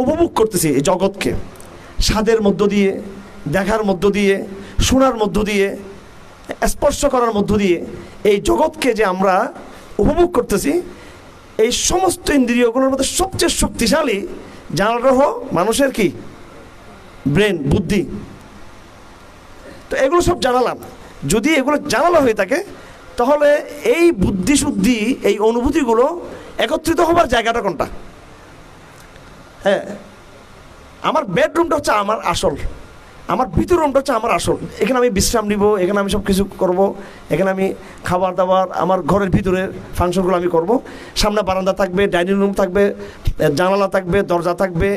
উপভোগ করতেছি এই জগৎকে। স্বাদের মধ্য দিয়ে, দেখার মধ্য দিয়ে, শোনার মধ্য দিয়ে, স্পর্শ করার মধ্য দিয়ে এই জগৎকে যে আমরা উপভোগ করতেছি, এই সমস্ত ইন্দ্রিয়গুলোর মধ্যে সবচেয়ে শক্তিশালী জানাটা হোক মানুষের কি? ব্রেন, বুদ্ধি। তো এগুলো সব জানালাম। যদি এগুলো জানালা হয়ে থাকে, তাহলে এই বুদ্ধি শুদ্ধি এই অনুভূতিগুলো একত্রিত হবার জায়গাটা কোনটা? হ্যাঁ। আমার বেডরুমটা হচ্ছে আমার আসল। আমার ভিতর রুমটা হচ্ছে আমার আসল। এখানে আমি বিশ্রাম নিব, এখানে আমি সব কিছু করব, এখানে আমি খাবার দাবার আমার ঘরের ভিতরের ফাংশনগুলো আমি করব। সামনে বারান্দা থাকবে, ডাইনিং রুম থাকবে, জানালা থাকবে, দরজা থাকবে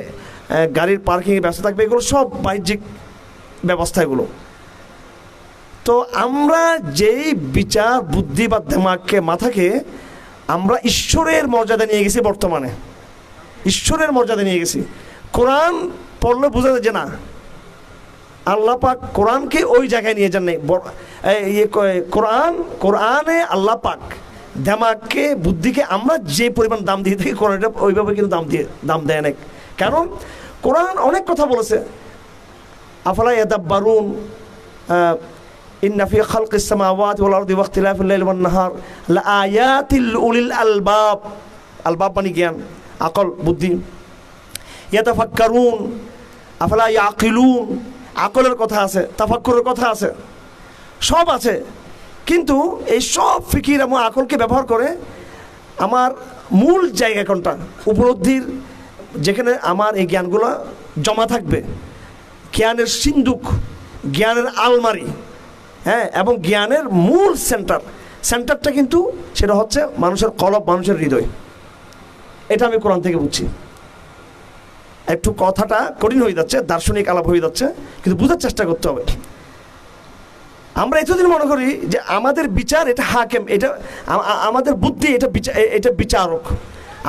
গাড়ির পার্কিংয়ের ব্যবস্থা থাকবে, এগুলো সব বাহ্যিক ব্যবস্থা এগুলো। তো আমরা যেই বিচার, বুদ্ধি বা দেমাগকে মাথাকে আমরা ঈশ্বরের মর্যাদা নিয়ে গেছি বর্তমানে। ঈশ্বরের মর্যাদা নিয়ে গেছি। কোরআন পড়লে বোঝা যায় যে না আল্লাহ পাক কোরআনকে ওই জায়গায় নিয়ে যান ইয়ে কোরআন কোরআনে আল্লাহ পাক দেমাগকে বুদ্ধিকে আমরা যে পরিমাণ দাম দিয়ে থাকি কোরআনটা ওইভাবে কিন্তু দাম দিয়ে দাম দেয় অনেক কারণ কোরআন অনেক কথা বলেছে। আফলা ইয়াদাব্বারুন আহ, ইন্না ফি খালকিস সামাওয়াতি ওয়াল আরদি ওয়া ইখতিলাফিল লাইলি ওয়ান নাহার লাআয়াতিল উলিল আলবাব। আলবাব মানে জ্ঞান। আকল বুদ্ধি। ইয়াতাফাক্কারুন, আফলা ইয়া ইয়াকিলুন, আকলের কথা আছে, তাফাক্কুরের কথা আছে, সব আছে। কিন্তু এই সব ফিকির এবং আকলকে ব্যবহার করে আমার মূল জায়গা কোনটা? উপলব্ধির, যেখানে আমার এই জ্ঞানগুলো জমা থাকবে। জ্ঞানের সিন্দুক, জ্ঞানের আলমারি হ্যাঁ এবং জ্ঞানের মূল সেন্টার। সেন্টারটা কিন্তু সেটা হচ্ছে মানুষের কলব, মানুষের হৃদয়। এটা আমি কোরআন থেকে বুঝছি। একটু কথাটা কঠিন হয়ে যাচ্ছে, দার্শনিক আলাপ হয়ে যাচ্ছে, কিন্তু বোঝার চেষ্টা করতে হবে। আমরা এতদিন মনে করি যে আমাদের বিচার এটা হাকেম, এটা আমাদের বুদ্ধি এটা বিচার এটা বিচারক।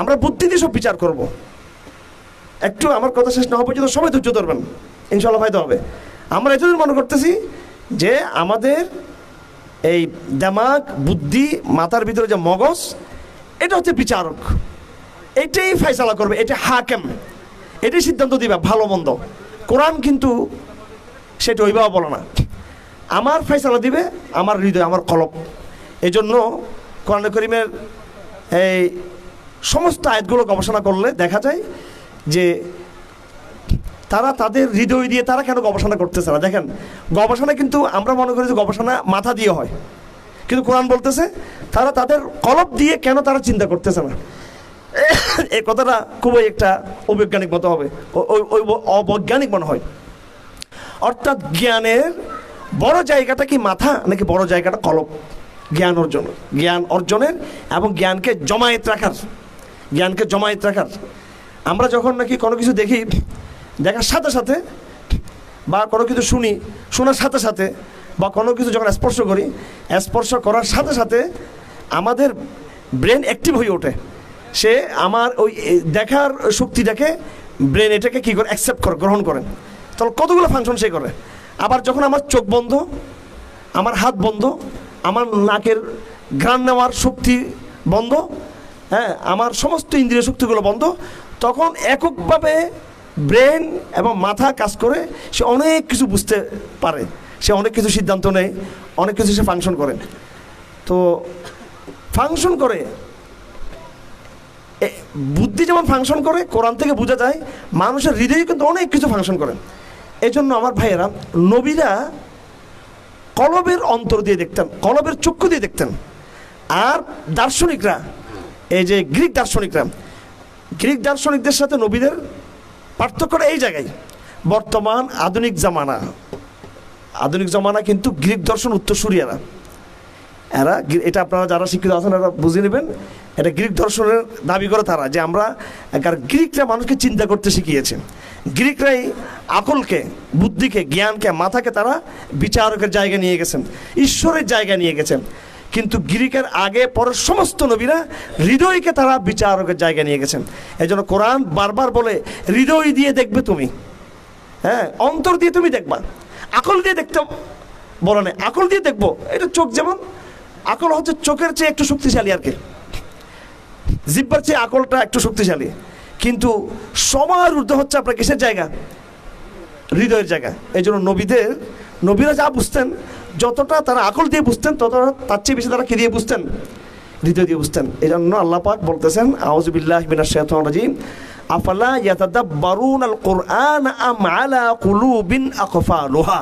আমরা বুদ্ধি দিয়ে সব বিচার করব। একটু আমার কথা শেষ না হওয়া পর্যন্ত সবাই ধৈর্য ধরবেন। ইনশাল্লাহ ফায়দা হবে। আমরা এতদিন মনে করতেছি যে আমাদের এই দেমাগ, বুদ্ধি, মাথার ভিতরে যে মগজ, এটা হচ্ছে বিচারক। এটাই ফয়সালা করবে, এটা হাকেম। এটাই সিদ্ধান্ত দিবে, ভালো মন্দ। কোরআন কিন্তু সেটা ওইভাবে বলো না। আমার ফয়সালা দিবে, আমার হৃদয়, আমার এই জন্য কোরআন করিমের এই সমস্ত আয়াতগুলো গবেষণা করলে দেখা যায় যে তারা তাদের হৃদয় দিয়ে তারা কেন গবেষণা করতেছে না? দেখেন, গবেষণা কিন্তু আমরা মনে করি যে গবেষণা মাথা দিয়ে হয়। কিন্তু কোরআন বলতেছে, তারা তাদের কলব দিয়ে কেন তারা চিন্তা করতেছে না? এই কথাটা খুবই একটা অবৈজ্ঞানিক মতো হবে। অবৈজ্ঞানিক মনে হয়। অর্থাৎ জ্ঞানের বড় জায়গাটা কি মাথা, নাকি বড় জায়গাটা কলব? জ্ঞান অর্জন, জ্ঞান অর্জনের এবং জ্ঞানকে জমায়েত রাখার। জ্ঞানকে জমায়েত রাখার। আমরা যখন নাকি কোনো কিছু দেখি, দেখার সাথে সাথে বা কোনো কিছু শুনি, শোনার সাথে সাথে বা কোনো কিছু যখন স্পর্শ করি, স্পর্শ করার সাথে সাথে আমাদের ব্রেন অ্যাক্টিভ হয়ে ওঠে। সে আমার ওই দেখার শক্তিটাকে ব্রেন এটাকে কী করে অ্যাকসেপ্ট করে, গ্রহণ করেন তাহলে কতগুলো ফাংশন সে করে? আবার যখন আমার চোখ বন্ধ, আমার হাত বন্ধ, আমার নাকের ঘ্রাণ নেওয়ার শক্তি বন্ধ হ্যাঁ আমার সমস্ত ইন্দ্রিয় শক্তিগুলো বন্ধ, তখন এককভাবে ব্রেন এবং মাথা কাজ করে, সে অনেক কিছু বুঝতে পারে। সে অনেক কিছু সিদ্ধান্ত নেয়, অনেক কিছু সে ফাংশন করে। তো ফাংশন করে বুদ্ধি যেমন ফাংশন করে, কোরআন থেকে বোঝা যায়, মানুষের হৃদয়ে কিন্তু অনেক কিছু ফাংশন করে। এই জন্য আমার ভাইয়েরা, নবীরা কলবের অন্তর দিয়ে দেখতেন, কলবের চক্ষু দিয়ে দেখতেন। আর দার্শনিকরা, এই যে গ্রিক দার্শনিকরা, গ্রিক দার্শনিকদের সাথে নবীদের পার্থক্যটা এই জায়গায়, বর্তমান আধুনিক জামানা। আধুনিক জামানা কিন্তু গ্রিক দর্শন উত্তরসূরিয়ারা এরা এটা আপনারা যারা শিক্ষিত আছেন, এরা বুঝে নেবেন, এটা গ্রিক দর্শনের দাবি করে তারা যে আমরা কারণ গ্রিকরা মানুষকে চিন্তা করতে শিখিয়েছে। গ্রিকরাই আকলকে, বুদ্ধিকে, জ্ঞানকে, মাথাকে তারা বিচারকের জায়গা নিয়ে গেছেন, ঈশ্বরের জায়গা নিয়ে গেছেন। কিন্তু গ্রিকের আগে পরের সমস্ত নবীরা হৃদয়কে তারা বিচারকের জায়গা নিয়ে গেছেন। এই জন্য কোরআন বারবার বলে, হৃদয় দিয়ে দেখবে তুমি। হ্যাঁ অন্তর দিয়ে তুমি দেখবা। আকল দিয়ে দেখতে বলো না আকল দিয়ে দেখব। এটা চোখ যেমন আকল হচ্ছে চোখের চেয়ে একটু শক্তিশালী আর কি। জিব্বার চেয়ে আকলটা একটু শক্তিশালী। কিন্তু সবার ঊর্ধ্বে হচ্ছে আপনার কিসের জায়গা? হৃদয়ের জায়গা। এই জন্য নবীদের, নবীরা যা বুঝতেন, যতটা তারা আকল দিয়ে বুঝতেন, ততটা তার চেয়ে বেশি তারা কি দিয়ে বুঝতেন? হৃদয় দিয়ে বুঝতেন। এই জন্য আল্লাহ পাক বলতেছেন আউজবিল্লাহ বিনাশ শাইতানির রাজিম। আফালা ইয়াতাদাব্বারুন আল কোরআন আম আলা কুলুবিন আকফালুহা?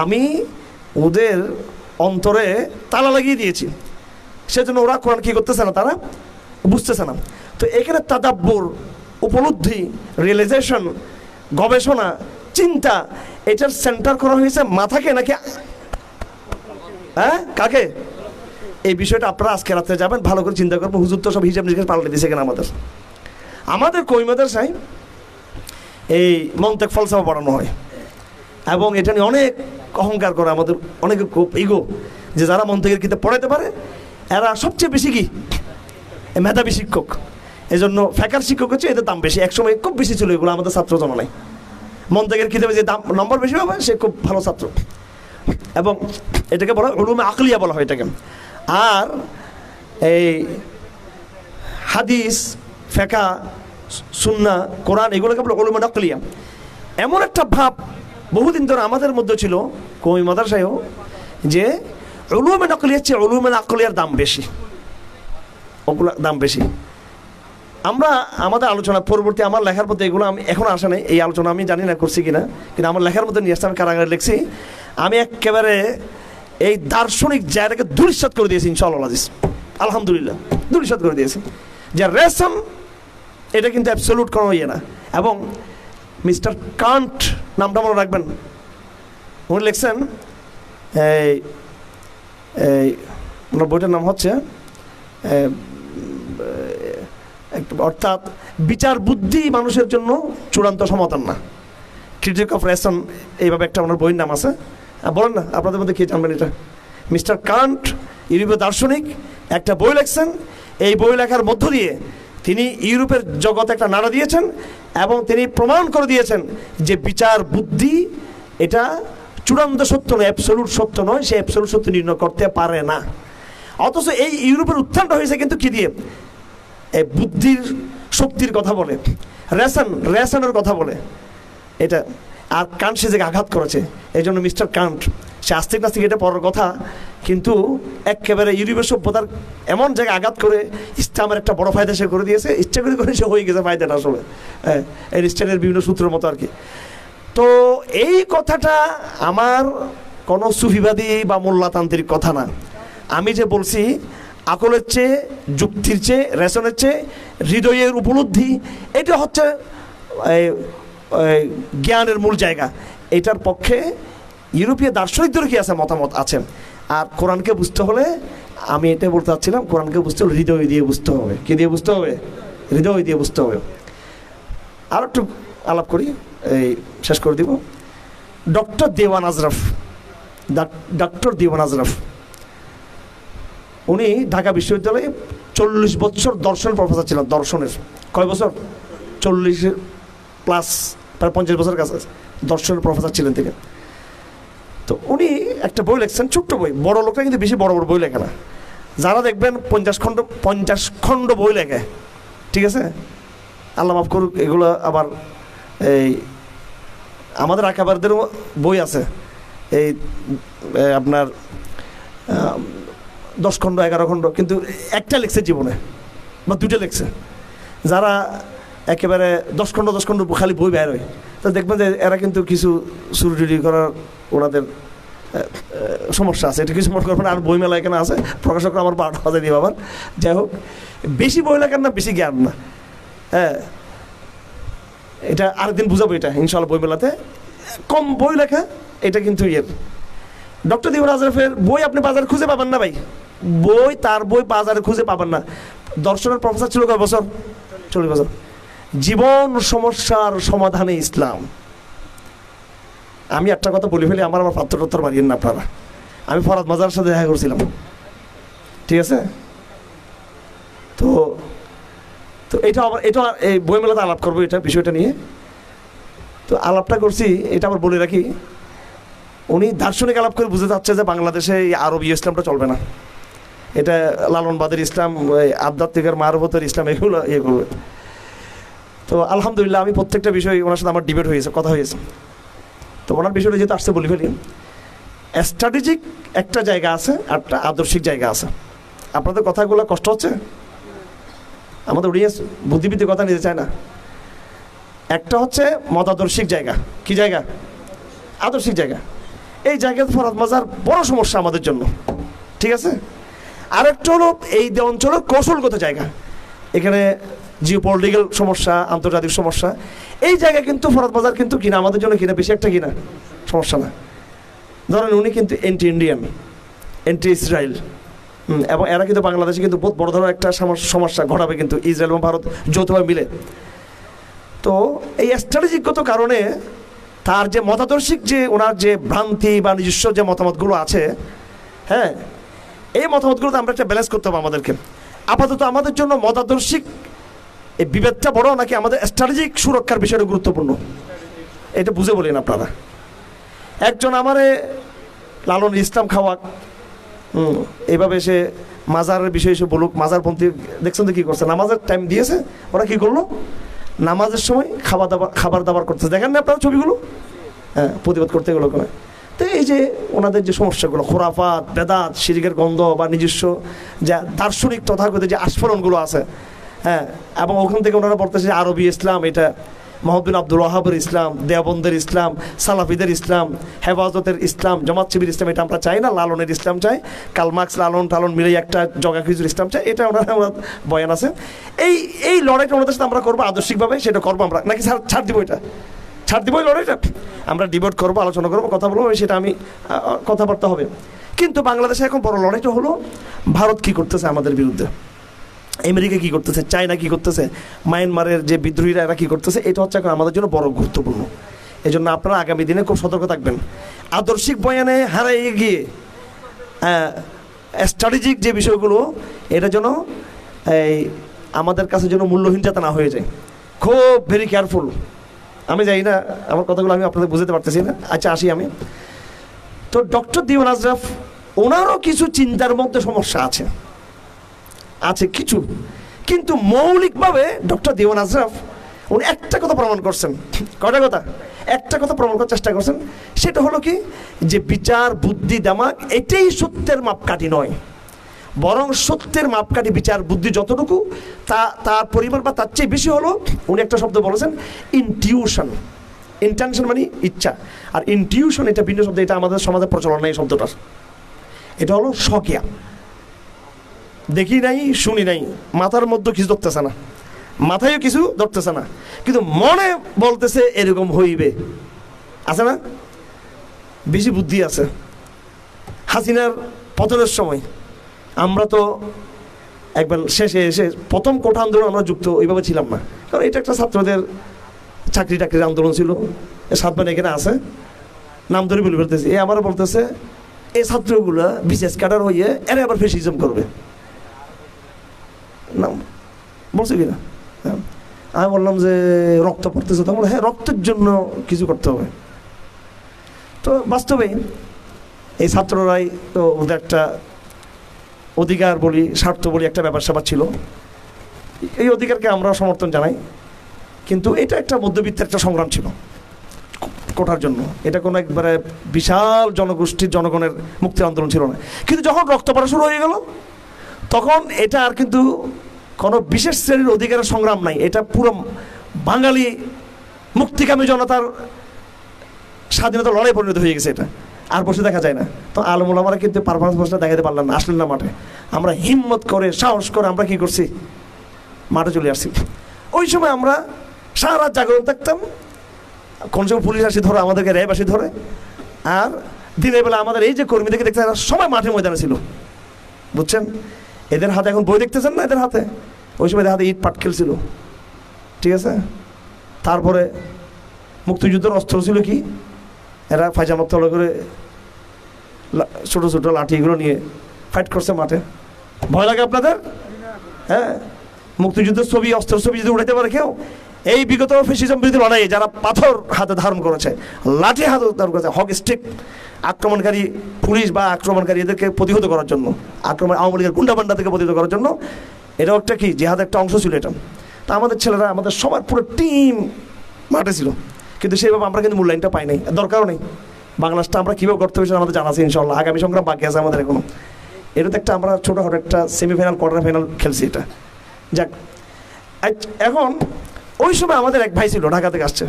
আমি ওদের অন্তরে তালা লাগিয়ে দিয়েছি সেজন্য ওরা কোরআন কি করতেছে না, তারা বুঝতেছে না। তো এখানে তাদাব্বর উপলব্ধি রিয়েলাইজেশন গবেষণা, চিন্তা, এটার সেন্টার করা হয়েছে মাথাকে নাকি হ্যাঁ কাকে? এই বিষয়টা আপনারা আজকে রাত্রে যাবেন, ভালো করে চিন্তা করব হুজুর তো সব হিসাব নিকাশ পাল্টে দিয়েছে কেন আমাদের? আমাদের কৈমাদের সাই এই মন্তেক ফলসাফা পড়ানো হয়। এবং এটা নিয়ে অনেক অহংকার করে আমাদের অনেক খুব ইগো যে যারা মন্ত্রের কিতাব পড়াইতে পারে, এরা সবচেয়ে বেশি কি? মেধাবী শিক্ষক। এই জন্য ফ্যাকার শিক্ষক হচ্ছে এদের দাম বেশি। একসময় খুব বেশি ছিল এগুলো, আমাদের ছাত্র জমানায়। মন্ত্রের কিতাবে যে দাম, নম্বর বেশি হবে, সে খুব ভালো ছাত্র। এবং এটাকে বলা হয় উলুমে আকলিয়া বলা হয় এটাকে। আর এই হাদিস, ফেকা সুন্না, কোরআন, এগুলোকে বলে উলুমে নকলিয়া। এমন একটা ভাব বহুদিন ধরে আমাদের মধ্যে ছিল, কমি মাদ্রাসায়ও, যে উলুমে নকলিয়ার চেয়ে উলুমে আকলিয়ার দাম বেশি। ওগুলো দাম বেশি। আমরা, আমাদের আলোচনা পরবর্তী আমার লেখার মধ্যে এগুলো আমি এখন আসা নেই, এই আলোচনা আমি জানি না করছি কিনা, কিন্তু আমার লেখার মধ্যে নিয়ে আসতে আমি কারাগারে লিখছি। আমি একেবারে এই দার্শনিক জায়গাটাকে দুরিশ্বাদ করে দিয়েছি, ইনশাআল্লাহ আজিজ। আলহামদুলিল্লাহ দুরিশ্বাদ করে দিয়েছি। যে রেশম, এটা কিন্তু অ্যাবসলুট কোনো ইয়ে না। এবং মিস্টার কান্ট নামটা মনে রাখবেন। উনি লিখছেন, এই এই, ওনার বইটার নাম হচ্ছে অর্থাৎ বিচার বুদ্ধি মানুষের জন্য চূড়ান্ত সমাধান না। ক্রিটিক অফ রেশন এইভাবে একটা ওনার বইয়ের নাম আছে। বলেন না, আপনাদের মধ্যে কে জানবেন এটা? মিস্টার কান্ট ইউরোপীয় দার্শনিক, একটা বই লেখছেন। এই বই লেখার মধ্য দিয়ে তিনি ইউরোপের জগতে একটা নাড়া দিয়েছেন। এবং তিনি প্রমাণ করে দিয়েছেন যে বিচার বুদ্ধি, এটা চূড়ান্ত সত্য নয় অ্যাবসলুট সত্য নয়, সে অ্যাবসলুট সত্য নির্ণয় করতে পারে না। অথচ এই ইউরোপের উত্থানটা হয়েছে কিন্তু কি দিয়ে? এই বুদ্ধির, শক্তির কথা বলে। রেশন, রেশনের কথা বলে। এটা আর কান্ট সে জায়গায় আঘাত করেছে। এই জন্য মিস্টার কান্ট সে আস্তিক নাস্তিক এটা পরের কথা কিন্তু একেবারে ইউরোপীয় সভ্যতার এমন জায়গায় আঘাত করে ইসলামের একটা বড় ফায়দা সে করে দিয়েছে ইচ্ছা করে করে সে হয়ে গেছে ফায়দাটা আসলে। হ্যাঁ এরিস্টানের বিভিন্ন সূত্রের মতো আর কি। তো এই কথাটা আমার কোনো সুফিবাদী বা মোল্লাতান্ত্রিক কথা না। আমি যে বলছি আকলের চেয়ে যুক্তির চেয়ে রেশনের চেয়ে হৃদয়ের উপলব্ধি এটা হচ্ছে এই, এই, জ্ঞানের মূল জায়গা। এটার পক্ষে ইউরোপীয় দার্শনিকদের কি আছে মতামত আছে? আর কোরআনকে বুঝতে হলে আমি এটা বলতে চাচ্ছিলাম, কোরআনকে বুঝতে হলে হৃদয় দিয়ে বুঝতে হবে। কি দিয়ে বুঝতে হবে? হৃদয় দিয়ে বুঝতে হবে। আর একটু আলাপ করি, এই শেষ করে দিব। ডক্টর দেওয়ান আজরফ ডক্টর দেওয়ান আজরফ, উনি ঢাকা বিশ্ববিদ্যালয়ে চল্লিশ বছর দর্শন প্রফেসর ছিলেন, দর্শনের। কয় বছর? চল্লিশ প্লাস প্রায় পঞ্চাশ বছর কাছে দর্শনের প্রফেসর ছিলেন তিনি। তো উনি একটা বই লিখছেন, ছোট্ট বই। বড় লোকরা কিন্তু বেশি বড় বড় বই লেখে না। যারা দেখবেন পঞ্চাশ খণ্ড পঞ্চাশ খণ্ড বই লেখে, ঠিক আছে? আল্লাহ মাফ করুক, এগুলো আবার এই আমাদের আকাবারদেরও বই আছে। এই আপনার দশ খণ্ড, এগারো খণ্ড, কিন্তু একটা লিখছে জীবনে, বা দুটো লিখছে। যারা একেবারে দশ খণ্ড দশ খণ্ড খালি বই বের হয়। তো দেখবেন যে এরা কিন্তু কিছু চুরি করার ওনাদের সমস্যা আছে। এটা কিছু মনে করবেন আর বই মেলা এখানে আছে? প্রকাশকরা আমার বারোটা বাজে দিয়ে আবার যাই হোক, বেশি বই লেখার না, বেশি জ্ঞান না। হ্যাঁ এটা আরেকদিন বুঝাবো এটা ইনশাল্লাহ বই মেলাতে। কম বই লেখা, এটা কিন্তু ইয়ের। ডক্টর দিবন আজরফের বই আপনি বাজারে খুঁজে পাবেন না ভাই। বই, তার বই বাজারে খুঁজে পাবেন না। দর্শনের প্রফেসর ছিল কয় বছর? চল্লিশ বছর। জীবন সমস্যার সমাধানে ইসলাম। আমি একটা কথা বলে ফেলি, আমার আমার পাত্র টত্তর মারিয়েন না আপনারা। আমি ফরাদ মাজার সাথে দেখা করছিলাম। ঠিক আছে? তো তো এটা আবার, এটা এই বইমেলাতে আলাপ করব এটা বিষয়টা নিয়ে। তো আলাপটা করছি, এটা আবার বলে রাখি, উনি দার্শনিক আলাপ করে বুঝতে চাচ্ছে যে বাংলাদেশে এই আরবীয় ইসলামটা চলবে না। এটা লালনবাদের ইসলাম আধ্যাত্মিকের মারবতের ইসলাম, এগুলো ইয়ে করবে। তো আলহামদুলিল্লাহ আমি প্রত্যেকটা বিষয় ওনার সাথে আমার ডিবেট হয়েছে, কথা হয়েছে। তো ওনার বিষয়টা যেহেতু আসতে বলি ফেলি স্ট্র্যাটেজিক একটা জায়গা আছে একটা আদর্শিক জায়গা আছে। আপনাদের কথাগুলো কষ্ট হচ্ছে? আমাদের অডিয়েন্স বুদ্ধিবৃত্তির কথা নিতে চায় না। একটা হচ্ছে মতাদর্শিক জায়গা। কি জায়গা? আদর্শিক জায়গা। এই জায়গাতে ফরাদ মাজার বড় সমস্যা আমাদের জন্য। ঠিক আছে? আরেকটা হলো এই অঞ্চলের কৌশলগত জায়গা। এখানে জিও পলিটিক্যাল সমস্যা, আন্তর্জাতিক সমস্যা, এই জায়গায় কিন্তু ফরাদ বাজার কিন্তু কিনা আমাদের জন্য কিনা বেশি একটা কিনা সমস্যা না। ধরেন উনি কিন্তু এন্টি ইন্ডিয়ান এন্টি ইসরায়েল এবং এরা কিন্তু বাংলাদেশে কিন্তু বহুত বড় ধরনের একটা সমস- সমস্যা ঘটাবে কিন্তু, ইসরায়েল এবং ভারত যৌথভাবে মিলে। তো এই স্ট্র্যাটেজিকগত কারণে তার যে মতাদর্শিক যে ওনার যে ভ্রান্তি বা নিজস্ব যে মতামতগুলো আছে হ্যাঁ এই মতামতগুলোতে আমরা একটা ব্যালেন্স করতে হবে আমাদেরকে। আপাতত আমাদের জন্য মতাদর্শিক এই বিভেদটা বড় নাকি আমাদের স্ট্র্যাটেজিক সুরক্ষার বিষয়টা গুরুত্বপূর্ণ? এটা বুঝে বলেন আপনারা। একজন আমারে লালন ইসলাম খাওয়াক হুম, এইভাবে সে মাজারের বিষয়ে এসে বলুক মাজারপন্থী দেখছেন তো কী করছে? নামাজের টাইম দিয়েছে ওরা কী করল? নামাজের সময় খাবার দাবার খাবার দাবার করতেছে। দেখেন না আপনারা ছবিগুলো? হ্যাঁ প্রতিবাদ করতে গেলো ওখানে তো এই যে ওনাদের যে সমস্যাগুলো খোরাফাত বেদাত শিরিকের গন্ধ বা নিজস্ব যা দার্শনিক তথাগত যে আস্ফলনগুলো আছে হ্যাঁ এবং ওখান থেকে ওনারা যে আরবি ইসলাম, এটা মোহাম্মদ আব্দুল ওয়াহাবের ইসলাম, দেওবন্দের ইসলাম, সালাফিদের ইসলাম, হেফাজতের ইসলাম, জামাত শিবির ইসলাম, এটা আমরা চাই না, লালনের ইসলাম চাই কালমার্কস লালন টালন মিলে একটা জগা খিচুর ইসলাম চাই, এটা ওনারা ওনার বয়ান আছে। এই এই লড়াইটা ওনাদের সাথে আমরা করব আদর্শিকভাবে, সেটা করব আমরা। নাকি ছাড় ছাড় দিব এটা? ছাড় দিব এই লড়াইটা? আমরা ডিবেট করব, আলোচনা করব, কথা বলব সেটা আমি কথাবার্তা হবে। কিন্তু বাংলাদেশে এখন বড় লড়াইটা হলো, ভারত কি করতেছে আমাদের বিরুদ্ধে? আমেরিকা কি করতেছে, চায়না কি করতেছে, মায়ানমারের যে বিদ্রোহীরা এরা কি করতেছে, এটা হচ্ছে এখন আমাদের জন্য বড় গুরুত্বপূর্ণ। এই জন্য আপনারা আগামী দিনে খুব সতর্ক থাকবেন। আদর্শিক বয়ানে হারাইয়ে গিয়ে স্ট্র্যাটেজিক যে বিষয়গুলো, এটা যেন, এই, আমাদের কাছে যেন মূল্যহীন যাতে না হয়ে যায়। খুব ভেরি কেয়ারফুল আমি জানি না, আমার কথাগুলো আমি আপনাদের বুঝতে পারতেছি না। আচ্ছা আসি আমি। তো ডক্টর দিওয়ান আজরাফ, ওনারও কিছু চিন্তার মধ্যে সমস্যা আছে। আছে কিছু। কিন্তু মৌলিকভাবে ডক্টর দেওয়ান আজরাফ, উনি একটা কথা প্রমাণ করছেন। কটা কথা? একটা কথা প্রমাণ করার চেষ্টা করছেন। সেটা হলো কি? যে বিচার, বুদ্ধি, দামাক, এটাই সত্যের মাপকাঠি নয়। বরং সত্যের মাপকাঠি, বিচার, বুদ্ধি যতটুকু, তা, তার পরিমাণ বা তার চেয়ে বেশি হলো, উনি একটা শব্দ বলেছেন ইনটিউশন ইন্টেনশন মানে ইচ্ছা। আর ইনটিউশন এটা ভিন্ন শব্দ, এটা আমাদের সমাজে প্রচলন নেই শব্দটার। এটা হলো স্বকিয়া দেখি নাই, শুনি নাই। মাথার মধ্যে কিছু ধরতেছে না। মাথায়ও কিছু ধরতেছে না। কিন্তু মনে বলতেছে এরকম হইবে। আছে না? বেশি বুদ্ধি আছে। হাসিনার পতনের সময় আমরা তো একবার শেষে এসে প্রথম কোঠা আন্দোলন আমরা যুক্ত, ওইভাবে ছিলাম না। কারণ এটা একটা ছাত্রদের চাকরি টাকরির আন্দোলন ছিল। সাতবার এখানে আছে। নাম ধরে বলে বলতেছে এ আমার বলতেছে এই ছাত্রগুলো বিশেষ কাটার হইয়ে এরা আবার ফেসিজম করবে। না বলছে কিনা? হ্যাঁ। আমি বললাম যে, রক্ত পড়তেছে। তখন হ্যাঁ রক্তের জন্য কিছু করতে হবে। তো বাস্তবে এই ছাত্ররাই তো ওদের একটা অধিকার বলি, স্বার্থ বলি একটা ব্যাপার স্যাপার ছিল। এই অধিকারকে আমরা সমর্থন জানাই। কিন্তু এটা একটা মধ্যবিত্তের একটা সংগ্রাম ছিল কোঠার জন্য। এটা কোনো একবারে বিশাল জনগোষ্ঠীর, জনগণের মুক্তি আন্দোলন ছিল না। কিন্তু যখন রক্ত পড়া শুরু হয়ে গেল তখন এটা আর কিন্তু কোনো বিশেষ শ্রেণির অধিকারের সংগ্রাম নাই। এটা পুরো বাঙালি মুক্তিকামী জনতার স্বাধীনতা লড়াই পরিণত হয়ে গেছে এটা। আর বসে দেখা যায় না। তো আলমুল আমরা কিন্তু পারফরমেন্স বসে দেখাতে পারলাম না, আসলেন না মাঠে। আমরা হিম্মত করে, সাহস করে আমরা কি করছি? মাঠে চলে আসছি। ওই সময় আমরা সারা জাগরণ থাকতাম। কোন সময় পুলিশ আসি ধরে, আমাদেরকে র্যাব আসি ধরে। আর দিনের বেলা আমাদের এই যে কর্মীদেরকে দেখতে সবাই মাঠে ময়দানে ছিল। বুঝছেন? এদের হাতে এখন বই দেখতেছেন না এদের হাতে? ওই সময় হাতে ইট, পাটকেল ছিল। ঠিক আছে? তারপরে মুক্তিযুদ্ধের অস্ত্র ছিল কি? এরা ফাইজামা তলে করে ছোটো ছোটো লাঠি এগুলো নিয়ে ফাইট করছে মাঠে। ভয় লাগে আপনাদের? হ্যাঁ? মুক্তিযুদ্ধের ছবি অস্ত্র ছবি যদি উঠাইতে পারে কেউ? এই বিগত ফেসিজম বিরোধী লড়াইয়ে যারা পাথর হাতে ধারণ করেছে, লাঠি হাতে ধারণ করেছে হক স্টিক আক্রমণকারী পুলিশ বা আক্রমণকারী এদেরকে প্রতিহত করার জন্য, আক্রমণ আওয়ামী লীগের গুন্ডাবান্ডা থেকে প্রতিহত করার জন্য, এটাও একটা কি? জেহাদের একটা অংশ ছিল এটা। তা আমাদের ছেলেরা, আমাদের সবার পুরো টিম মাঠে ছিল। কিন্তু সেইভাবে আমরা কিন্তু মূল্যায়নটা পাই নাই। দরকারও নেই। বাংলাদেশটা আমরা কীভাবে করতে হবে আমাদের জানা আছে ইনশাল্লাহ আগামী সংগ্রাম বাকি আছে আমাদের এখনও। এটাতে একটা আমরা ছোটোখাটো একটা সেমিফাইনাল কোয়ার্টার ফাইনাল খেলছি এটা। যাক। এখন, ওই সময় আমাদের এক ভাই ছিল, ঢাকা থেকে আসছে।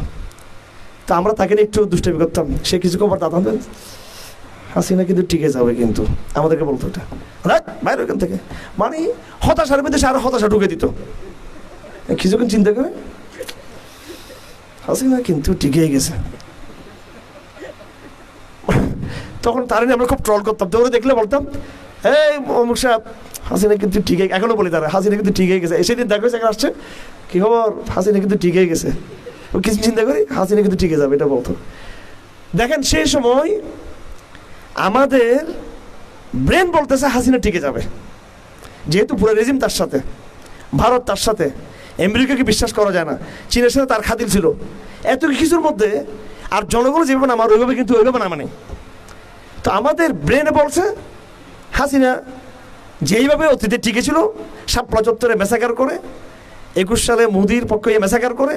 তা আমরা তাকে নিয়ে একটু দুষ্টামি করতাম। সে কিছু খবর দাদা হাসিনা কিন্তু টিকে যাবে কিন্তু। আমাদেরকে বলতো এটা। বাইরে ওখান থেকে। মানে হতাশার সে আরও হতাশা ঢুকে দিত। কিছুক্ষণ চিন্তা করে? হাসিনা কিন্তু টিকে গেছে। তখন তার আমরা খুব ট্রল করতাম। তো ওরা দেখলে বলতাম, এই অমুক সাহেব, হাসিনা কিন্তু টিকে এখনও বলি তারা, হাসিনা কিন্তু টিকে গেছে। সেদিন দেখো সেখানে আসছে, কি খবর? হাসিনা কিন্তু টিকে গেছে। কিছু চিন্তা করি, হাসিনা কিন্তু টিকে যাবে, এটা বলতো। দেখেন সেই সময় আমাদের ব্রেন বলতেছে হাসিনা টিকে যাবে। যেহেতু পুরো রেজিম তার সাথে, ভারত তার সাথে, আমেরিকাকে বিশ্বাস করা যায় না। চীনের সাথে তার খাতির ছিল। এত কিছুর মধ্যে আর জনগণ যেভাবে নামার, ওইভাবে কিন্তু ওইভাবে নামা নেই তো আমাদের ব্রেনে বলছে, হাসিনা যেইভাবে অতীতে টিকে ছিল শাপলা চত্বরে মেসাকার করে, একুশ সালে মোদির পক্ষে মেসাকার করে,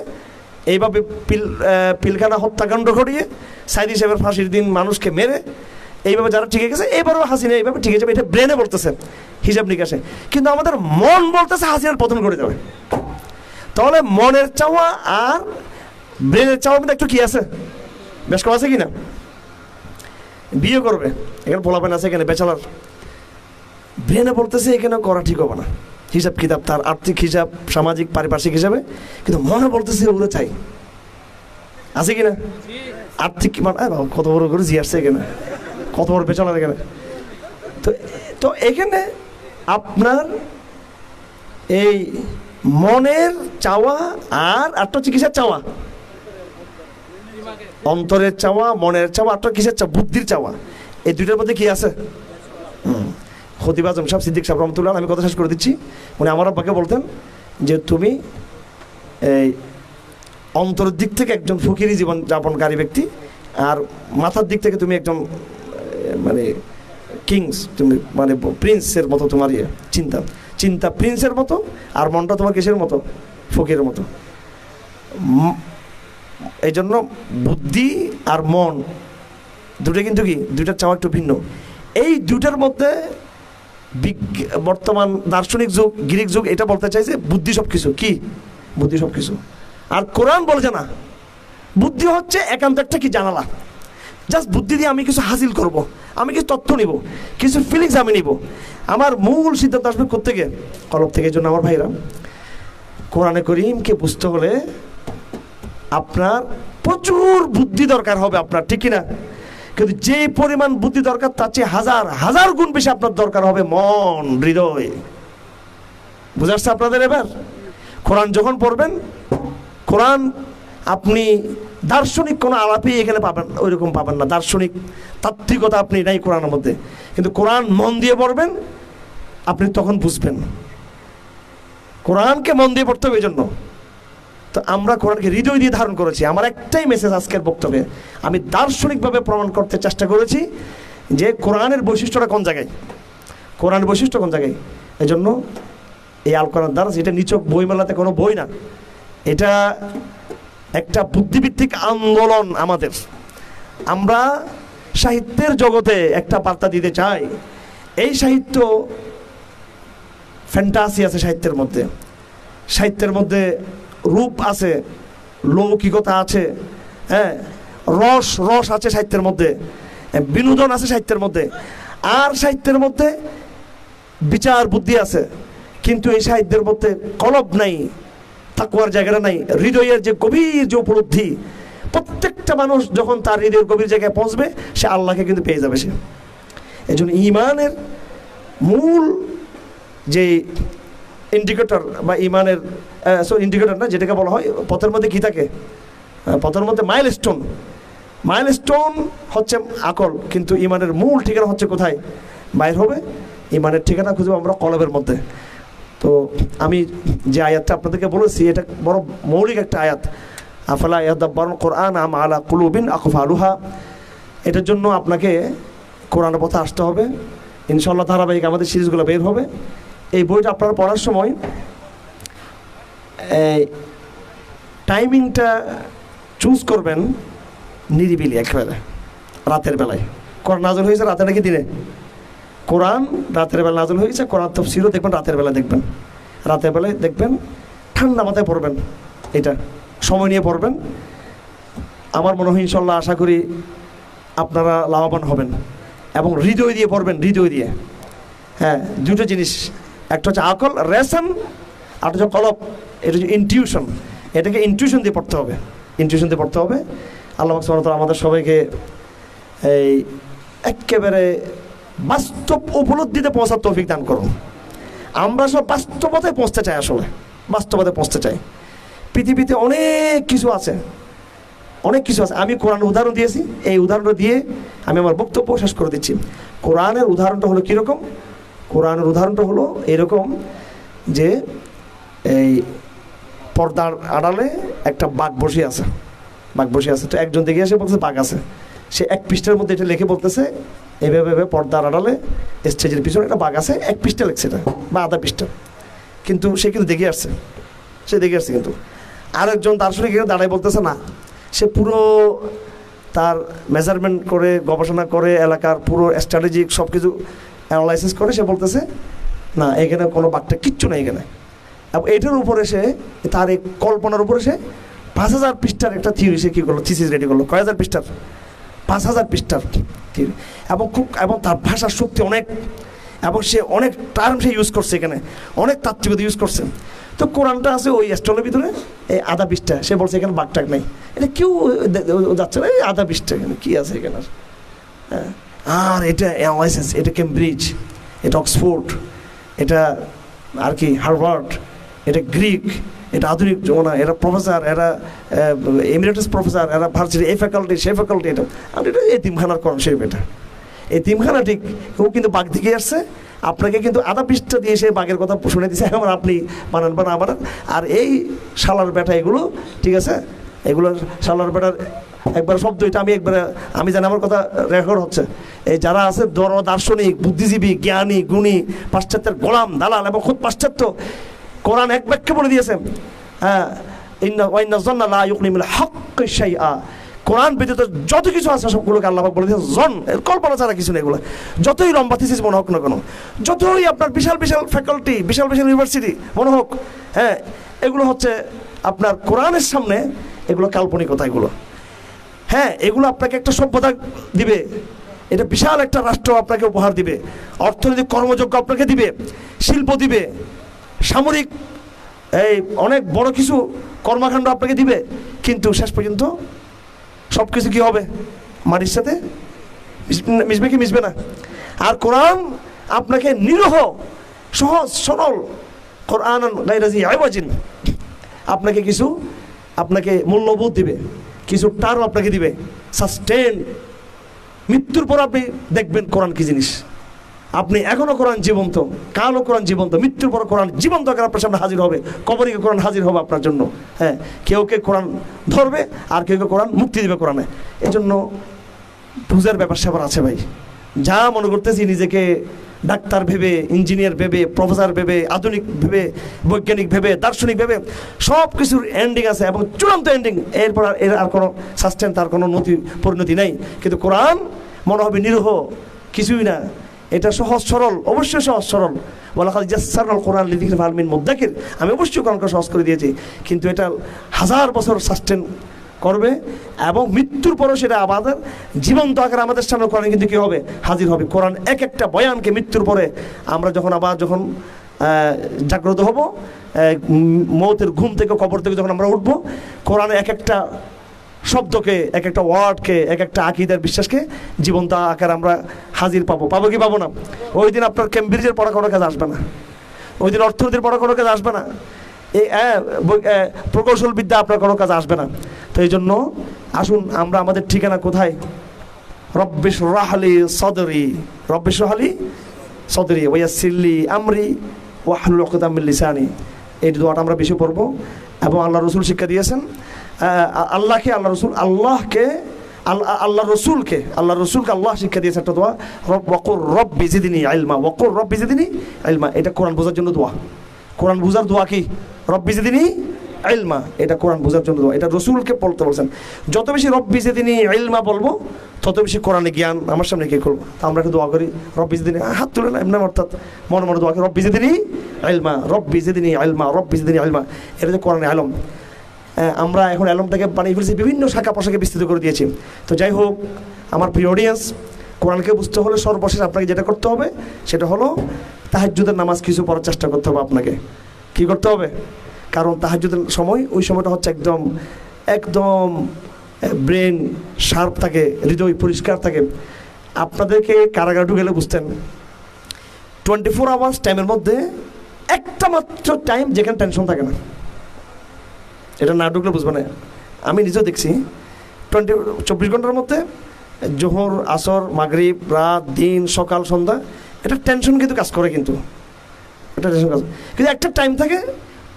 এইভাবে পিল পিলখানা হত্যাকাণ্ড ঘটিয়ে, সাইদি সাহেবের ফাঁসির দিন মানুষকে মেরে এইভাবে যারা টিকে গেছে, এবারও হাসিনা এইভাবে টিকে যাবে, এটা ব্রেনে বলতেছে, হিসাব নিকাশে। কিন্তু আমাদের মন বলতেছে হাসিনার পতন করে যাবে। তাহলে মনের চাওয়া আর ব্রেনের চাওয়ার মধ্যে একটু কি আছে? বেশ কম আছে কি না বিয়ে করবে, এখানে পোলাপেন আছে, এখানে বেচালার। ব্রেনে বলতেছে, এখানে করা ঠিক হবে না। হিসাব কিতাব, তার আর্থিক হিসাব, সামাজিক, পারিপার্শ্বিক হিসাবে, কিন্তু মনে বলতেছে ওগুলো চাই। আছে কি না আর্থিক মানে কত বড় করে জি এখানে। কত বড় পেছনের এখানে? তো তো এখানে আপনার এই মনের চাওয়া আর আটটা চিকিৎসার চাওয়া। অন্তরের চাওয়া, মনের চাওয়া আটটা কিসের চাওয়া? বুদ্ধির চাওয়া। এই দুইটার মধ্যে কি আছে? খতিব আজম সাহেব, সিদ্দিক সাহেব রহমতুল্লাহ আমি কথা শেষ করে দিচ্ছি। উনি আমার আব্বাকে বলতেন যে, তুমি এই অন্তরের দিক থেকে একজন ফকিরি জীবন যাপনকারী ব্যক্তি আর মাথার দিক থেকে তুমি একজন মানে কিংস তুমি মানে প্রিন্সের মতো তোমার ইয়ে চিন্তা। চিন্তা প্রিন্সের মতো আর মনটা তোমার কিসের মতো? ফকিরের মতো। এই জন্য বুদ্ধি আর মন, দুটো কিন্তু কি? দুইটার চাওয়া একটু ভিন্ন। এই দুটার মধ্যে বর্তমান দার্শনিক যুগ, গ্রিক যুগ, এটা বলতে চাইছে বুদ্ধি সব কিছু কি? বুদ্ধি সব কিছু আর কোরআন বলছে না। বুদ্ধি হচ্ছে একান্ত একটা কি? জানালা। জাস্ট বুদ্ধি দিয়ে আমি কিছু হাসিল করব। আমি কিছু তথ্য নিব, কিছু ফিলিংস আমি নিব। আমার মূল সিদ্ধান্ত আসবে কোথেকে কলব থেকে জন্য আমার ভাইরা, কোরআনে করিমকে বুঝতে হলে আপনার প্রচুর বুদ্ধি দরকার হবে আপনার, ঠিক না কিন্তু যে পরিমাণ বুদ্ধি দরকার, তার চেয়ে হাজার হাজার গুণ বেশি আপনার দরকার হবে মন, হৃদয়। বুঝাচ্ছে আপনাদের এবার? কোরআন যখন পড়বেন, কোরআন আপনি দার্শনিক কোনো আলাপই এখানে পাবেন ওইরকম পাবেন না। দার্শনিক তাত্ত্বিকতা আপনি নাই কোরআনের মধ্যে। কিন্তু কোরআন মন দিয়ে পড়বেন, আপনি তখন বুঝবেন। কোরআনকে মন দিয়ে পড়তে হবে এই জন্য তো আমরা কোরআনকে হৃদয় দিয়ে ধারণ করেছি। আমার একটাই মেসেজ আজকের বক্তব্যে। আমি দার্শনিকভাবে প্রমাণ করতে চেষ্টা করেছি যে কোরআনের বৈশিষ্ট্যটা কোন জায়গায়? কোরআনের বৈশিষ্ট্য কোন জায়গায়? এই জন্য এই আল কোরআন দ্বারা, এটা নিচক বইমেলাতে কোনো বই না। এটা একটা বুদ্ধিভিত্তিক আন্দোলন আমাদের। আমরা সাহিত্যের জগতে একটা বার্তা দিতে চাই। এই সাহিত্য ফ্যান্টাসি আছে সাহিত্যের মধ্যে। সাহিত্যের মধ্যে রূপ আছে, লৌকিকতা আছে হ্যাঁ রস রস আছে সাহিত্যের মধ্যে, বিনোদন আছে সাহিত্যের মধ্যে। আর সাহিত্যের মধ্যে বিচার বুদ্ধি আছে, কিন্তু এই সাহিত্যের মধ্যে কলব নাই। তাকুয়ার জায়গাটা নাই, হৃদয়ের যে গভীর যে উপলব্ধি, প্রত্যেকটা মানুষ যখন তার হৃদয়ের গভীর জায়গায় পৌঁছবে, সে আল্লাহকে কিন্তু পেয়ে যাবে সে। এই জন্য ইমানের মূল যে ইন্ডিকেটর বা ইমানের ইন্ডিকেটর না, যেটাকে বলা হয়, পথের মধ্যে কী থাকে? পথের মধ্যে মাইল স্টোন মাইল স্টোন হচ্ছে আকল, কিন্তু ইমানের মূল ঠিকানা হচ্ছে কোথায়? বাইর হবে, ইমানের ঠিকানা খুঁজবো আমরা কলবের মধ্যে। তো আমি যে আয়াতটা আপনাদেরকে বলেছি, এটা বড় মৌলিক একটা আয়াত। আফালা ইয়াদাব্বারুন কোরআন আম আলা কুলুবিন আকফালুহা এটার জন্য আপনাকে কোরআনের পথে আসতে হবে। ইনশাল্লাহ ধারাবাহিক আমাদের সিরিজগুলো বের হবে। এই বইটা আপনারা পড়ার সময় টাইমিংটা চুজ করবেন নিরিবিলি একেবারে, রাতের বেলায়। কোরআন নাজল হয়েছে রাতে নাকি দিনে? কোরআন রাতের বেলা নাজল হয়েছে কোরআন তফসিরও দেখবেন, রাতের বেলা দেখবেন। রাতের বেলায় দেখবেন, ঠান্ডা মাথায় পড়বেন এটা, সময় নিয়ে পড়বেন। আমার মনে হয় ইনশাল্লাহ আশা করি আপনারা লাভবান হবেন এবং হৃদয় দিয়ে পড়বেন, হৃদয় দিয়ে। হ্যাঁ দুটো জিনিস, একটা হচ্ছে আকল, রেশন, আর হচ্ছে কলব, এটা হচ্ছে ইনটিউশন এটাকে ইনটিউশন দিয়ে পড়তে হবে ইনটিউশন দিয়ে পড়তে হবে। আল্লাহ আমাদের সবাইকে এই একেবারে বাস্তব উপলব্ধিতে পৌঁছার তৌফিক দান করুন আমরা সব বাস্তবতায় পৌঁছতে চাই আসলে। বাস্তবতায় পৌঁছতে চাই। পৃথিবীতে অনেক কিছু আছে। অনেক কিছু আছে। আমি কোরআন উদাহরণ দিয়েছি। এই উদাহরণটা দিয়ে আমি আমার বক্তব্য শেষ করে দিচ্ছি। কোরআনের উদাহরণটা হলো কীরকম? কোরআনের উদাহরণটা হলো এরকম যে এই পর্দার আড়ালে একটা বাঘ বসে আছে। বাঘ বসে আছে। তো একজন দেখে এসে বলছে বাঘ আছে। সে এক পৃষ্ঠার মধ্যে এটা লিখে বলতেছে এভাবে এভাবে পর্দার আড়ালে স্টেজের পিছনে একটা বাঘ আছে, এক পৃষ্ঠা লিখছে এটা, বা আধা পৃষ্ঠা। কিন্তু সে কিন্তু দেখে আসছে, সে দেখে আসছে কিন্তু। আরেকজন দার্শনিক এখানে দাঁড়ায় বলতেছে, না, সে পুরো তার মেজারমেন্ট করে, গবেষণা করে, এলাকার পুরো স্ট্র্যাটেজিক সব কিছু অ্যানালাইসিস করে, সে বলতেছে, না, এখানে কোনো বাঘটা কিচ্ছু নেই এখানে। এবং এটার উপরে সে, তার এই কল্পনার উপরে সে পাঁচ হাজার পৃষ্ঠার একটা থিওরি সে কী করল থিসিস রেডি করল, কয় হাজার পৃষ্ঠার? পাঁচ হাজার পৃষ্ঠার এবং খুব, এবং তার ভাষার শক্তি অনেক, এবং সে অনেক টার্ম সে ইউজ করছে এখানে, অনেক তাত্ত্বিকতা ইউজ করছে তো কোরআনটা আছে ওই স্টলের ভিতরে, এই আধা পৃষ্ঠা, সে বলছে এখানে বাঘটাক নাই এটা কেউ যাচ্ছে না, এই আধা পৃষ্ঠা এখানে, কী আছে এখানে? হ্যাঁ। আর এটা অ্যাওয়াইসেস এটা কেমব্রিজ এটা অক্সফোর্ড এটা আর কি হার্ভার্ড এটা গ্রিক এটা আধুনিক জমানা, এরা প্রফেসর এরা এমিরেটাস প্রফেসর এরা ভার্সিটি এই ফ্যাকাল্টি সেই ফ্যাকাল্টি এটা। আমি এটা এই তিমখানার করণ শরীফ এটা। এই তিমখানা ঠিক, ও কিন্তু বাঘ দিকে আসছে, আপনাকে কিন্তু আধা পৃষ্ঠা দিয়ে সে বাঘের কথা শুনে দিছে এখন আপনি বানান বা না বানান। আর এই শালার বেটা এগুলো, ঠিক আছে? এগুলো শালার বেটার একবার শব্দ এটা আমি একবার, আমি জানি আমার কথা রেকর্ড হচ্ছে। এই যারা আছে দর দার্শনিক বুদ্ধিজীবী, জ্ঞানী, গুণী, পাশ্চাত্যের গোলাম, দালাল এবং খুব পাশ্চাত্য কোরআন এক বাক্যে বলে দিয়েছে। হ্যাঁ কোরআন ব্যতীত যত কিছু আছে সবগুলোকে আল্লাহ বলে দিয়েছে জন কল্পনা ছাড়া কিছু নেই এগুলো। যতই লম্বা থিসিস মনে হোক না কেন, যতই আপনার বিশাল বিশাল ফ্যাকাল্টি বিশাল বিশাল ইউনিভার্সিটি মনে হোক হ্যাঁ এগুলো হচ্ছে আপনার কোরআনের সামনে এগুলো কাল্পনিকতা এগুলো। হ্যাঁ এগুলো আপনাকে একটা সভ্যতা দিবে। এটা বিশাল একটা রাষ্ট্র আপনাকে উপহার দিবে। অর্থনৈতিক কর্মযোগ্য আপনাকে দিবে। শিল্প দিবে। সামরিক, এই অনেক বড় কিছু কর্মকাণ্ড আপনাকে দিবে, কিন্তু শেষ পর্যন্ত সব কিছু কী হবে? মাটির সাথে? মিশ- মিশবে কি মিশবে না? আর কোরআন আপনাকে নিরহ, সহজ, সরল কোরআন আপনাকে কিছু, আপনাকে মূল্যবোধ দিবে, কিছু টার্ম আপনাকে দিবে। সাস্টেন মৃত্যুর পর আপনি দেখবেন কোরআন কি জিনিস। আপনি এখনও কোরআন জীবন্ত, কালও কোরআন জীবন্ত, মৃত্যুর পর কোরআন জীবন্ত আকারে আপনার সামনে হাজির হবে, কবরে কোরআন হাজির হবে আপনার জন্য। হ্যাঁ কেউ কে কোরআন ধরবে, আর কেউ কেউ কোরআন মুক্তি দেবে কোরআনে। এই জন্য বুঝার ব্যাপার স্যাপার আছে ভাই। যা মনে করতেছি নিজেকে ডাক্তার ভেবে, ইঞ্জিনিয়ার ভেবে, প্রফেসর ভেবে, আধুনিক ভেবে, বৈজ্ঞানিক ভেবে, দার্শনিক ভেবে সব কিছুর এন্ডিং আছে এবং চূড়ান্ত এন্ডিং এরপর আর এর আর কোনো সাস্টেন তার কোনো নতি, পরিণতি নাই। কিন্তু কোরআন মনে হবে নিরহ, কিছুই না। এটা সহজ সরল, অবশ্যই সহজ সরল। বলা হয় জাসারল কোরআন লিদিক ভালমিন মুদ্দাকির আমি অবশ্যই কোরআনকে সহজ করে দিয়েছি, কিন্তু এটা হাজার বছর সাস্টেন করবে এবং মৃত্যুর পরও সেটা আমাদের জীবন্ত আকারে আমাদের সামনে কোরআন কিন্তু কী হবে? হাজির হবে। কোরআন এক একটা বয়ানকে মৃত্যুর পরে আমরা যখন আবার যখন জাগ্রত হব মৌতের ঘুম থেকে কবর থেকে যখন আমরা উঠবো, কোরআনে এক একটা শব্দকে এক একটা ওয়ার্ডকে এক একটা আকিদের বিশ্বাসকে জীবন্ত আকার আমরা হাজির পাবো। পাবো কি পাবো না? ওই দিন আপনার কেমব্রিজের পড়া কোনো কাজ আসবে না। ওই দিন অর্থনীতির পড়া কোনো কাজ আসবে না। এই প্রকৌশল বিদ্যা আপনার কোনো কাজ আসবে না। তো এই জন্য আসুন, আমরা আমাদের ঠিকানা কোথায়? রব্বিশ রাহালি সদরি। রব্বিশ রাহালি সদরি। ওয়াসিল্লি আমরি ওয়াহলুল উকদাম লিসানি। এই দোয়াটা আমরা বেশি পড়ব। এবং আল্লাহ রসুল শিক্ষা দিয়েছেন আল্লাহকে আল্লাহ রসুল আল্লাহকে আল্লাহ রসুলকে আল্লাহ রসুলকে আল্লাহ শিক্ষা দিয়েছে একটা দোয়া, রব ওকুর রব বিজিদিনী আইলমা ওকুর রব বিজিদিনী আইলমা, এটা কোরআন বোঝার জন্য দোয়া। কোরআন বুঝার দোয়া কি? রব বিজিদিনী ইলমা এটা কোরআন বোঝার জন্য দোয়া। এটা রসুলকে বলতে বলছেন। যত বেশি রব্বি যেদিনই ইলমা বলব, তত বেশি কোরআনে জ্ঞান আমার সামনে কে করব। তা আমরা একটু দোয়া করি, রব্বি যেদিনই হাত তুলে না এমনি অর্থাৎ মনে মনে দোয়া করি, রব্বি যেদিনই ইলমা রব্বি যেদিনই ইলমা রব্বি যেদিনই ইলমা এটা যে কোরআনে আলম। আমরা এখন অ্যালমটাকে বানিয়ে ফেলেছি, বিভিন্ন শাখা পোশাকে বিস্তৃত করে দিয়েছি। তো যাই হোক, আমার প্রিয় অডিয়েন্স কোরআনকে বুঝতে হলে সর্বশেষ আপনাকে যেটা করতে হবে, সেটা হলো তাহাজ্জুদের নামাজ কিছু পড়ার চেষ্টা করতে হবে আপনাকে। কি করতে হবে? কারণ তাহাজ্জুদের সময়, ওই সময়টা হচ্ছে একদম একদম ব্রেন শার্প থাকে, হৃদয় পরিষ্কার থাকে। আপনাদেরকে কারাগার ঢুকেলে বুঝতেন টোয়েন্টি ফোর আওয়ার্স টাইমের মধ্যে একটা মাত্র টাইম যেখানে টেনশন থাকে না। এটা না ঢুকলে বুঝবে না। আমি নিজেও দেখছি টোয়েন্টি চব্বিশ ঘণ্টার মধ্যে জোহর, আসর, মাগরিব, রাত, দিন, সকাল, সন্ধ্যা, এটা টেনশন কিন্তু কাজ করে কিন্তু। এটা টেনশন কাজ কিন্তু একটা টাইম থাকে,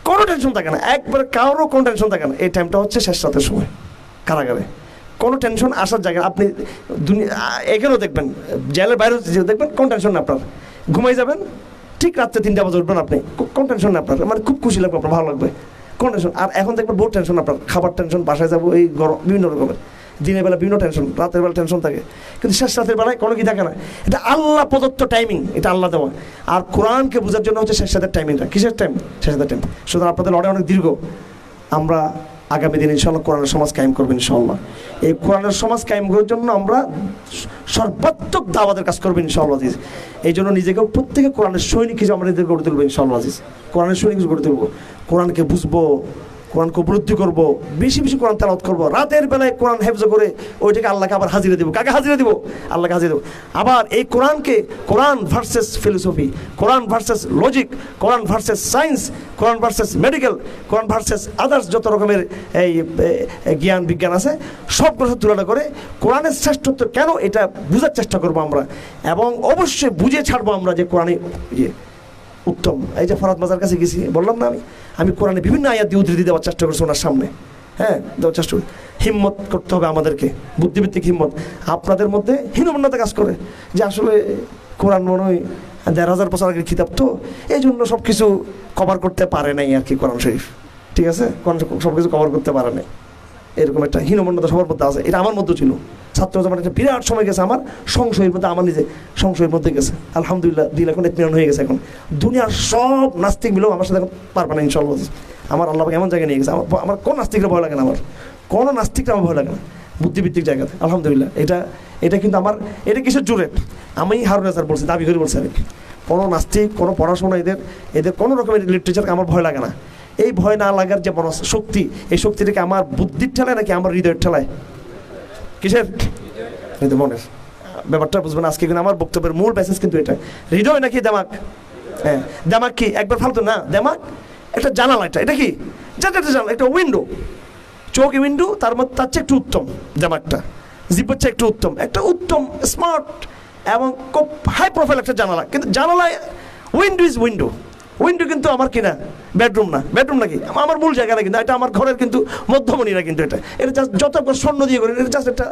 কোনো টেনশন থাকে না। একবার কারোরও কোনো টেনশন থাকে না। এই টাইমটা হচ্ছে শেষ রাতের সময়, কারাগারে। কোনো টেনশন আসার জায়গা আপনি দুনিয়া, এখানেও দেখবেন, জেলের বাইরেও দেখবেন, কোন টেনশন না আপনার। ঘুমাই যাবেন, ঠিক রাত্রে তিনটা বাজে উঠবেন আপনি। কোন টেনশন না আপনার। মানে খুব খুশি লাগবে, আপনার, ভালো লাগবে। কোন টেনশন আর এখন দেখবেন বহু টেনশন আপনার খাবার টেনশন বাসায় যাব, এই গরম, বিভিন্ন রকমের। দিনের বেলা বিভিন্ন টেনশন রাতের বেলা টেনশন থাকে। কিন্তু শেষ রাতের বেলায় কোনো কি থাকে না। এটা আল্লাহ প্রদত্ত টাইমিং এটা আল্লাহ দেওয়া। আর কোরআনকে বোঝার জন্য হচ্ছে শেষ রাতের টাইমিংটা কিসের টাইম শেষ রাতের টাইম সুতরাং আপনাদের লড়াই অনেক দীর্ঘ। আমরা আগামী দিন ইনশাল্লাহ কোরআনের সমাজ কায়েম করবেন ইনশাল্লাহ এই কোরআনের সমাজ কায়েম করার জন্য আমরা সর্বাত্মক দাওয়াতের কাজ করব ইনশাল্লাহ আজিজ। এই জন্য নিজেকে প্রত্যেকে কোরআনের সৈনিক হিসেবে আমরা নিজেকে গড়ে তুলবো ইনশাল্লাহ আজিজ। কোরআনের সৈনিক গড়ে তুলবো। কোরআনকে বুঝব কোরআনকে উপলব্ধি করব, বেশি বেশি কোরআন তেলাওয়াত করব, রাতের বেলায় কোরআন হেফজ করে ওইটাকে আল্লাহকে আবার হাজিরে দেবো। কাকে হাজিরে দেবো? আল্লাহকে হাজিরে দেবো। আবার এই কোরআনকে Quran versus philosophy, Quran versus logic, Quran versus science, Quran versus medical, Quran versus others যত রকমের এই জ্ঞান বিজ্ঞান আছে সবগুলো সাথে তুলনা করে কোরআনের শ্রেষ্ঠত্ব কেন এটা বোঝার চেষ্টা করব আমরা? এবং অবশ্যই বুঝে ছাড়বো আমরা যে কোরআনে ইয়ে। উত্তম। এই যে ফরাদ মাজার কাছে গেছি, বললাম না আমি? আমি কোরআনে বিভিন্ন আয়াত দিয়ে উদ্ধৃতি দেওয়ার চেষ্টা করছি ওনার সামনে। হ্যাঁ দেওয়ার চেষ্টা করি। হিম্মত করতে হবে আমাদেরকে বুদ্ধিভিত্তিক হিম্মত। আপনাদের মধ্যে হীনমন্যতা কাজ করে যে আসলে কোরআন মনে হয় দেড় হাজার বছর আগের খিতাব তো এই জন্য সব কিছু কভার করতে পারে নাই আর কি কোরআন শরীফ। ঠিক আছে? কোরআন সব কিছু কভার করতে পারে নাই। এরকম একটা হীনমন্যতা সবার মধ্যে আছে। এটা আমার মধ্যে ছিল। ছাত্র যখন একটা বিরাট সময় গেছে আমার, সংশয়ের মধ্যে, আমার নিজে সংশয়ের মধ্যে গেছে। আলহামদুলিল্লাহ, দিল এখন এতমিরন হয়ে গেছে এখন। দুনিয়ার সব নাস্তিক মিলেও আমার সাথে এখন পারবে না ইনশাল্লাহ আমার আল্লাহ এমন জায়গায় নিয়ে গেছে। আমার আমার কোন নাস্তিকরা ভয় লাগে না আমার। কোনো নাস্তিকরা আমার ভয় লাগে না। বুদ্ধিভিত্তিক জায়গাতে। আলহামদুলিল্লাহ, এটা এটা কিন্তু আমার, এটা কিসের জোরে আমি হারুন স্যার বলছি, দাবি করে বলছি আমি। কোনো নাস্তিক, কোনো পড়াশোনা এদের এদের কোনো রকমের লিটারেচারকে আমার ভয় লাগে না। এই ভয় না লাগার যে মন শক্তি, এই শক্তিটাকে আমার বুদ্ধির ঠেলায় নাকি আমার হৃদয়ের ঠেলায়? কিসের? মনের। ব্যাপারটা বুঝবেন, আজকে কিন্তু আমার বক্তব্যের মূল মেসেজ কিন্তু এটা হৃদয় নাকি দেমাক? হ্যাঁ দেমাক কি? একবার ফালতু না, দেমাক? একটা জানালা এটা এটা কি? যেটা একটা জানালা, একটা উইন্ডো চোখ উইন্ডো তার মধ্যে তার চেয়ে একটু উত্তম জামাকটা জিপের চেয়ে একটু উত্তম। একটা উত্তম স্মার্ট এবং খুব হাই প্রোফাইল একটা জানালা। কিন্তু জানালায় উইন্ডো ইজ উইন্ডো উইন্ডো কিন্তু আমার কিনা? বেডরুম না। বেডরুম নাকি? আমার মূল জায়গা না কিন্তু, এটা আমার ঘরের কিন্তু মধ্যমণি না কিন্তু এটা। এটা জাস্ট যত স্বর্ণ দিয়ে করি, এটা জাস্ট একটা